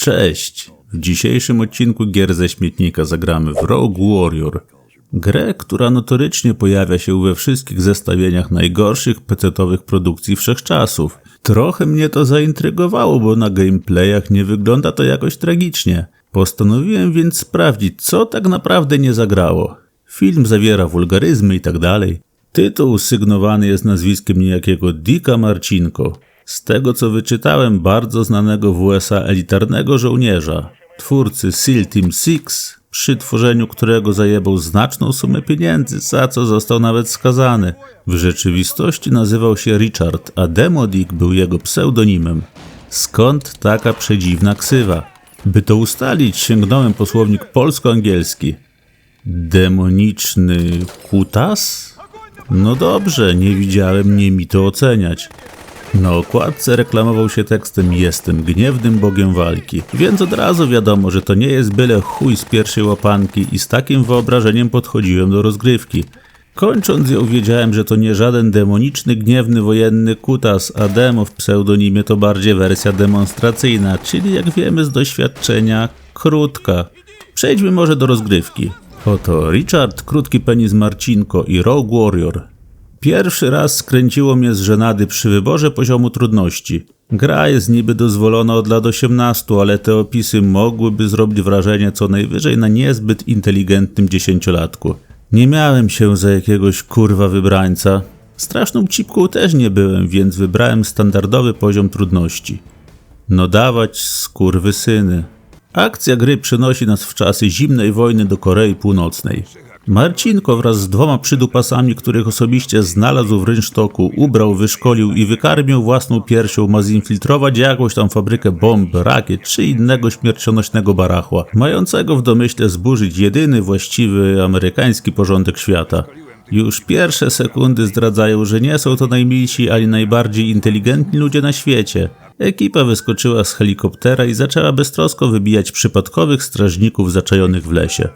Cześć! W dzisiejszym odcinku gier ze śmietnika zagramy w Rogue Warrior. Grę, która notorycznie pojawia się we wszystkich zestawieniach najgorszych pecetowych produkcji wszechczasów. Trochę mnie to zaintrygowało, bo na gameplayach nie wygląda to jakoś tragicznie. Postanowiłem więc sprawdzić, co tak naprawdę nie zagrało. Film zawiera wulgaryzmy i tak dalej. Tytuł sygnowany jest nazwiskiem niejakiego Dicka Marcinko. Z tego co wyczytałem, bardzo znanego w USA elitarnego żołnierza, twórcy SEAL Team Six, przy tworzeniu którego zajebał znaczną sumę pieniędzy, za co został nawet skazany. W rzeczywistości nazywał się Richard, a Demodick był jego pseudonimem. Skąd taka przedziwna ksywa? By to ustalić, sięgnąłem po słownik polsko-angielski. Demoniczny kutas? No dobrze, nie widziałem, nie mi to oceniać. Na okładce reklamował się tekstem Jestem gniewnym bogiem walki, więc od razu wiadomo, że to nie jest byle chuj z pierwszej łapanki i z takim wyobrażeniem podchodziłem do rozgrywki. Kończąc ją wiedziałem, że to nie żaden demoniczny, gniewny wojenny kutas, a demo w pseudonimie to bardziej wersja demonstracyjna, czyli jak wiemy z doświadczenia, krótka. Przejdźmy może do rozgrywki. Oto Richard, krótki penis Marcinko i Rogue Warrior. Pierwszy raz skręciło mnie z żenady przy wyborze poziomu trudności. Gra jest niby dozwolona od lat 18, ale te opisy mogłyby zrobić wrażenie co najwyżej na niezbyt inteligentnym dziesięciolatku. Nie miałem się za jakiegoś kurwa wybrańca. Straszną cipką też nie byłem, więc wybrałem standardowy poziom trudności. No dawać skurwy syny. Akcja gry przenosi nas w czasy zimnej wojny do Korei Północnej. Marcinko wraz z dwoma przydupasami, których osobiście znalazł w rynsztoku, ubrał, wyszkolił i wykarmił własną piersią, ma zinfiltrować jakąś tam fabrykę bomb, rakiet czy innego śmiercionośnego barachła, mającego w domyśle zburzyć jedyny właściwy amerykański porządek świata. Już pierwsze sekundy zdradzają, że nie są to najmilsi ani najbardziej inteligentni ludzie na świecie. Ekipa wyskoczyła z helikoptera i zaczęła beztrosko wybijać przypadkowych strażników zaczajonych w lesie.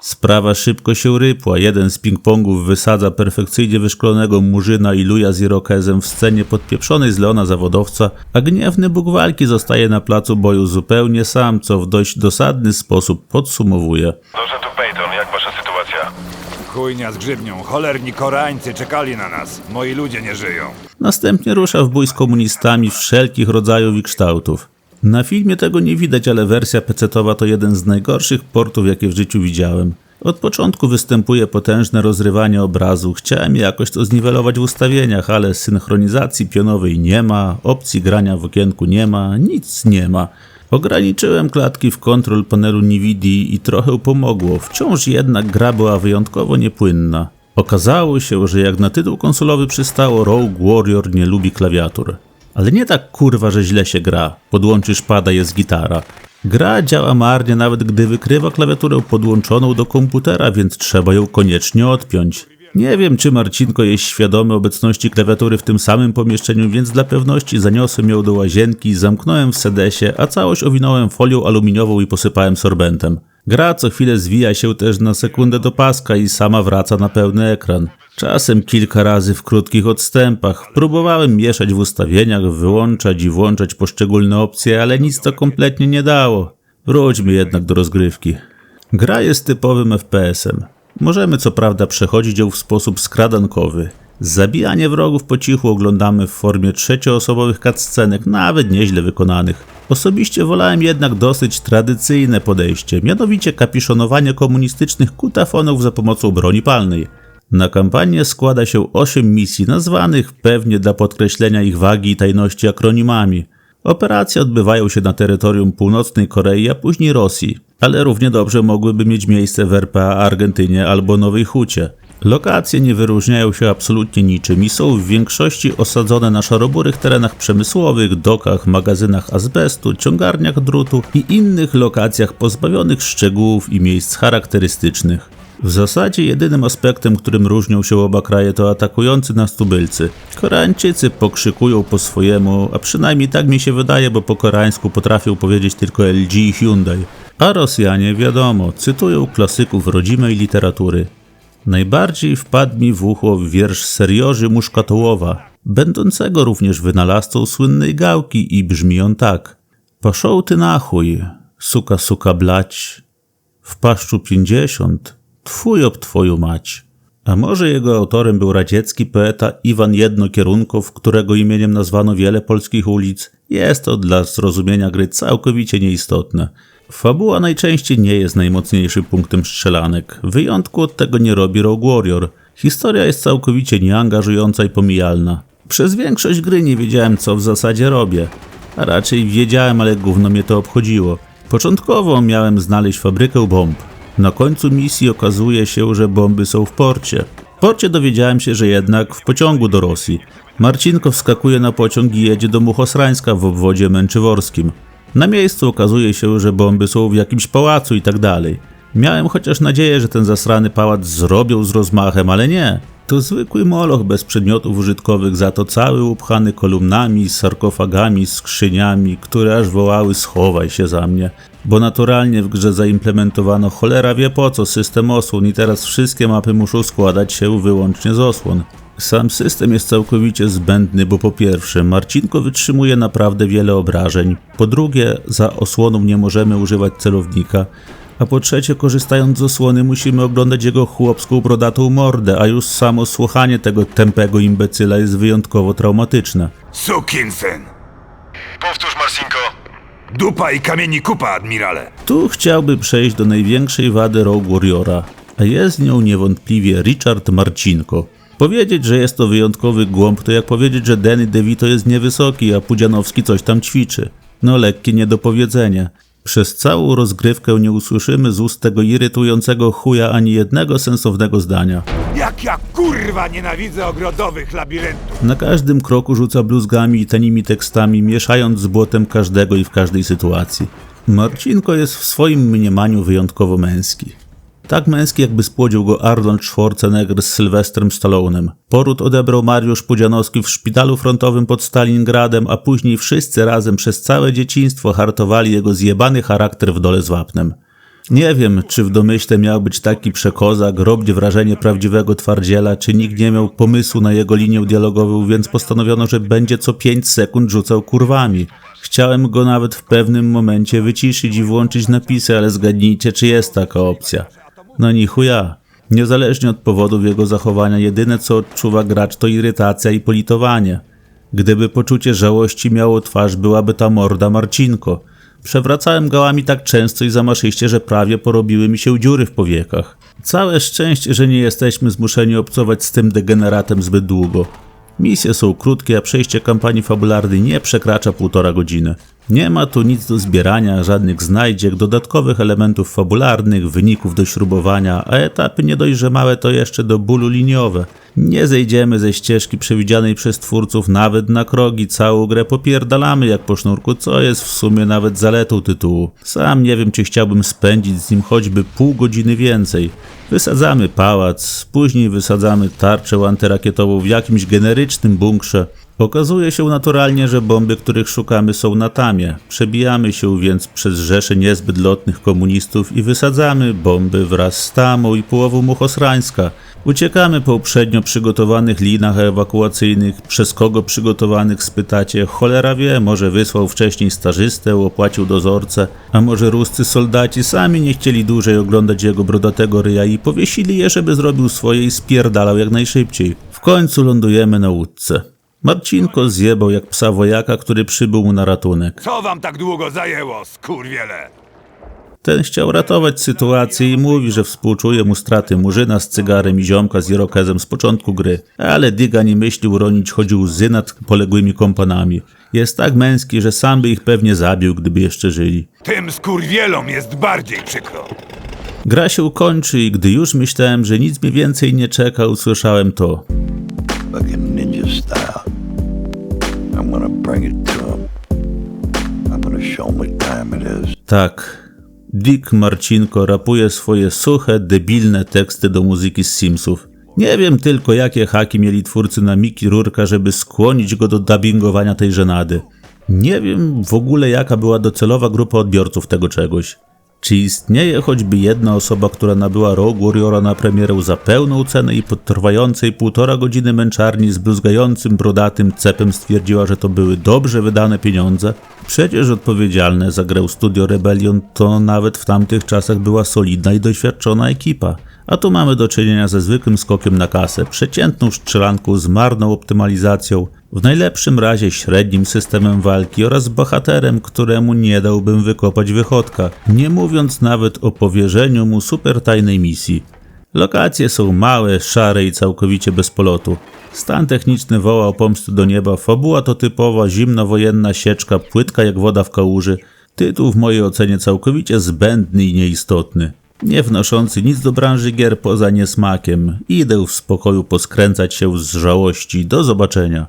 Sprawa szybko się rypła. Jeden z ping-pongów wysadza perfekcyjnie wyszkolonego murzyna i luja z irokezem w scenie podpieprzonej z Leona zawodowca, a gniewny Bóg walki zostaje na placu boju zupełnie sam, co w dość dosadny sposób podsumowuje. Dobrze tu Peyton, jak wasza sytuacja? Chujnia z grzybnią. Cholerni Koreańcy czekali na nas. Moi ludzie nie żyją. Następnie rusza w bój z komunistami wszelkich rodzajów i kształtów. Na filmie tego nie widać, ale wersja pecetowa to jeden z najgorszych portów, jakie w życiu widziałem. Od początku występuje potężne rozrywanie obrazu. Chciałem jakoś to zniwelować w ustawieniach, ale synchronizacji pionowej nie ma, opcji grania w okienku nie ma, nic nie ma. Ograniczyłem klatki w kontrol panelu NVIDII i trochę pomogło. Wciąż jednak gra była wyjątkowo niepłynna. Okazało się, że jak na tytuł konsolowy przystało, Rogue Warrior nie lubi klawiatur. Ale nie tak kurwa, że źle się gra. Podłączysz pada, jest gitara. Gra działa marnie, nawet gdy wykrywa klawiaturę podłączoną do komputera, więc trzeba ją koniecznie odpiąć. Nie wiem, czy Marcinko jest świadomy obecności klawiatury w tym samym pomieszczeniu, więc dla pewności zaniosłem ją do łazienki, zamknąłem w sedesie, a całość owinąłem folią aluminiową i posypałem sorbentem. Gra co chwilę zwija się też na sekundę do paska i sama wraca na pełny ekran. Czasem kilka razy w krótkich odstępach. Próbowałem mieszać w ustawieniach, wyłączać i włączać poszczególne opcje, ale nic to kompletnie nie dało. Wróćmy jednak do rozgrywki. Gra jest typowym FPS-em. Możemy co prawda przechodzić ją w sposób skradankowy. Zabijanie wrogów po cichu oglądamy w formie trzecioosobowych cutscenek, nawet nieźle wykonanych. Osobiście wolałem jednak dosyć tradycyjne podejście, mianowicie kapiszonowanie komunistycznych kutafonów za pomocą broni palnej. Na kampanię składa się 8 misji nazwanych pewnie dla podkreślenia ich wagi i tajności akronimami. Operacje odbywają się na terytorium północnej Korei, a później Rosji, ale równie dobrze mogłyby mieć miejsce w RPA Argentynie albo Nowej Hucie. Lokacje nie wyróżniają się absolutnie niczym i są w większości osadzone na szaroburych terenach przemysłowych, dokach, magazynach azbestu, ciągarniach drutu i innych lokacjach pozbawionych szczegółów i miejsc charakterystycznych. W zasadzie jedynym aspektem, którym różnią się oba kraje to atakujący nas tubylcy. Koreańczycy pokrzykują po swojemu, a przynajmniej tak mi się wydaje, bo po koreańsku potrafią powiedzieć tylko LG i Hyundai. A Rosjanie, wiadomo, cytują klasyków rodzimej literatury. Najbardziej wpadł mi w ucho wiersz Serioży Muszkatołowa, będącego również wynalazcą słynnej gałki i brzmi on tak. Poszł ty na chuj, suka suka blać, w paszczu pięćdziesiąt, twój ob twoją mać. A może jego autorem był radziecki poeta Iwan Jednokierunkow, którego imieniem nazwano wiele polskich ulic? Jest to dla zrozumienia gry całkowicie nieistotne. Fabuła najczęściej nie jest najmocniejszym punktem strzelanek. Wyjątku od tego nie robi Rogue Warrior. Historia jest całkowicie nieangażująca i pomijalna. Przez większość gry nie wiedziałem, co w zasadzie robię. A raczej wiedziałem, ale gówno mnie to obchodziło. Początkowo miałem znaleźć fabrykę bomb. Na końcu misji okazuje się, że bomby są w porcie. W porcie dowiedziałem się, że jednak w pociągu do Rosji. Marcinko wskakuje na pociąg i jedzie do Muchosrańska w obwodzie męczyworskim. Na miejscu okazuje się, że bomby są w jakimś pałacu i tak dalej. Miałem chociaż nadzieję, że ten zasrany pałac zrobią z rozmachem, ale nie. To zwykły moloch bez przedmiotów użytkowych, za to cały upchany kolumnami, sarkofagami, skrzyniami, które aż wołały schowaj się za mnie. Bo naturalnie w grze zaimplementowano cholera wie po co system osłon i teraz wszystkie mapy muszą składać się wyłącznie z osłon. Sam system jest całkowicie zbędny, bo po pierwsze, Marcinko wytrzymuje naprawdę wiele obrażeń, po drugie, za osłoną nie możemy używać celownika, a po trzecie, korzystając z osłony, musimy oglądać jego chłopską, brodatą mordę, a już samo słuchanie tego tępego imbecyla jest wyjątkowo traumatyczne. Sukinsyn! Powtórz, Marcinko. Dupa i kamieni kupa, admirale! Tu chciałby przejść do największej wady Rogue Warriora, a jest nią niewątpliwie Richard Marcinko. Powiedzieć, że jest to wyjątkowy głąb, to jak powiedzieć, że Danny DeVito jest niewysoki, a Pudzianowski coś tam ćwiczy. No lekkie niedopowiedzenie. Przez całą rozgrywkę nie usłyszymy z ust tego irytującego chuja ani jednego sensownego zdania. Jak ja kurwa nienawidzę ogrodowych labiryntów! Na każdym kroku rzuca bluzgami i tanimi tekstami, mieszając z błotem każdego i w każdej sytuacji. Marcinko jest w swoim mniemaniu wyjątkowo męski. Tak męski, jakby spłodził go Arnold Schwarzenegger z Sylwestrem Stallonem. Poród odebrał Mariusz Pudzianowski w szpitalu frontowym pod Stalingradem, a później wszyscy razem przez całe dzieciństwo hartowali jego zjebany charakter w dole z wapnem. Nie wiem, czy w domyśle miał być taki przekozak, robić wrażenie prawdziwego twardziela, czy nikt nie miał pomysłu na jego linię dialogową, więc postanowiono, że będzie co 5 sekund rzucał kurwami. Chciałem go nawet w pewnym momencie wyciszyć i włączyć napisy, ale zgadnijcie, czy jest taka opcja. No ni chuja. Niezależnie od powodów jego zachowania, jedyne co odczuwa gracz to irytacja i politowanie. Gdyby poczucie żałości miało twarz, byłaby ta morda Marcinko. Przewracałem gałami tak często i zamaszyście, że prawie porobiły mi się dziury w powiekach. Całe szczęście, że nie jesteśmy zmuszeni obcować z tym degeneratem zbyt długo. Misje są krótkie, a przejście kampanii fabularnej nie przekracza półtora godziny. Nie ma tu nic do zbierania, żadnych znajdziek, dodatkowych elementów fabularnych, wyników do śrubowania, a etapy nie dość, że małe to jeszcze do bólu liniowe. Nie zejdziemy ze ścieżki przewidzianej przez twórców nawet na krogi, całą grę popierdalamy jak po sznurku, co jest w sumie nawet zaletą tytułu. Sam nie wiem, czy chciałbym spędzić z nim choćby pół godziny więcej. Wysadzamy pałac, później wysadzamy tarczę antyrakietową w jakimś generycznym bunkrze. Okazuje się naturalnie, że bomby, których szukamy są na tamie. Przebijamy się więc przez rzesze niezbyt lotnych komunistów i wysadzamy bomby wraz z tamą i połową Muchosrańska. Uciekamy po uprzednio przygotowanych linach ewakuacyjnych, przez kogo przygotowanych spytacie, cholera wie, może wysłał wcześniej stażystę, opłacił dozorcę, a może ruscy soldaci sami nie chcieli dłużej oglądać jego brodatego ryja i powiesili je, żeby zrobił swoje i spierdalał jak najszybciej. W końcu lądujemy na łódce. Marcinko zjebał jak psa wojaka, który przybył mu na ratunek. Co wam tak długo zajęło, skurwiele? Ten chciał ratować sytuację i mówi, że współczuje mu straty murzyna z cygarem i ziomka z irokezem z początku gry, ale Diga nie myślił ronić chodził łzy nad poległymi kompanami. Jest tak męski, że sam by ich pewnie zabił, gdyby jeszcze żyli. Tym skurwielom jest bardziej przykro. Gra się kończy i gdy już myślałem, że nic mnie więcej nie czeka, usłyszałem to. fucking ninja style. Tak, Dick Marcinko rapuje swoje suche, debilne teksty do muzyki z Simsów. Nie wiem tylko, jakie haki mieli twórcy na Miki Rurka, żeby skłonić go do dubbingowania tej żenady. Nie wiem w ogóle, jaka była docelowa grupa odbiorców tego czegoś. Czy istnieje choćby jedna osoba, która nabyła Rogue Warriora na premierę za pełną cenę i po trwającej półtora godziny męczarni z bluzgającym, brodatym cepem stwierdziła, że to były dobrze wydane pieniądze? Przecież odpowiedzialne za grę Studio Rebellion to nawet w tamtych czasach była solidna i doświadczona ekipa. A tu mamy do czynienia ze zwykłym skokiem na kasę, przeciętną strzelanką z marną optymalizacją, w najlepszym razie średnim systemem walki oraz bohaterem, któremu nie dałbym wykopać wychodka, nie mówiąc nawet o powierzeniu mu super tajnej misji. Lokacje są małe, szare i całkowicie bez polotu. Stan techniczny woła o pomstę do nieba, fabuła to typowa zimnowojenna sieczka, płytka jak woda w kałuży. Tytuł w mojej ocenie całkowicie zbędny i nieistotny. Nie wnoszący nic do branży gier poza niesmakiem. Idę w spokoju poskręcać się z żałości. Do zobaczenia.